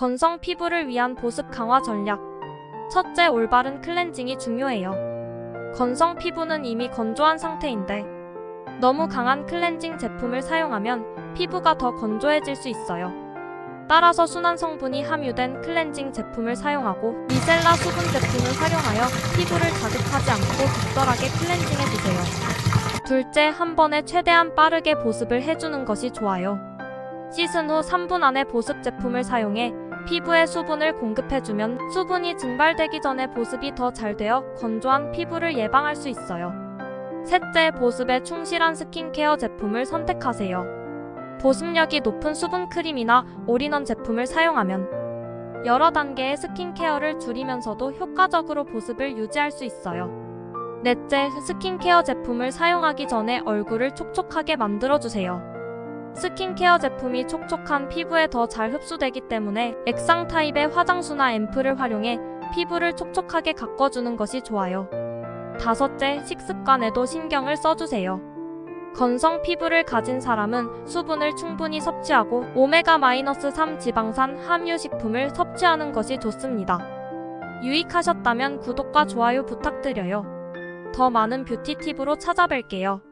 건성 피부를 위한 보습 강화 전략. 첫째, 올바른 클렌징이 중요해요. 건성 피부는 이미 건조한 상태인데 너무 강한 클렌징 제품을 사용하면 피부가 더 건조해질 수 있어요. 따라서 순한 성분이 함유된 클렌징 제품을 사용하고 미셀라 수분 제품을 활용하여 피부를 자극하지 않고 적절하게 클렌징해 주세요. 둘째, 한 번에 최대한 빠르게 보습을 해주는 것이 좋아요. 씻은 후 3분 안에 보습 제품을 사용해 피부에 수분을 공급해주면 수분이 증발되기 전에 보습이 더 잘 되어 건조한 피부를 예방할 수 있어요. 셋째, 보습에 충실한 스킨케어 제품을 선택하세요. 보습력이 높은 수분 크림이나 올인원 제품을 사용하면 여러 단계의 스킨케어를 줄이면서도 효과적으로 보습을 유지할 수 있어요. 넷째, 스킨케어 제품을 사용하기 전에 얼굴을 촉촉하게 만들어주세요. 스킨케어 제품이 촉촉한 피부에 더 잘 흡수되기 때문에 액상 타입의 화장수나 앰플을 활용해 피부를 촉촉하게 가꿔주는 것이 좋아요. 다섯째, 식습관에도 신경을 써주세요. 건성 피부를 가진 사람은 수분을 충분히 섭취하고 오메가-3 지방산 함유 식품을 섭취하는 것이 좋습니다. 유익하셨다면 구독과 좋아요 부탁드려요. 더 많은 뷰티 팁으로 찾아뵐게요.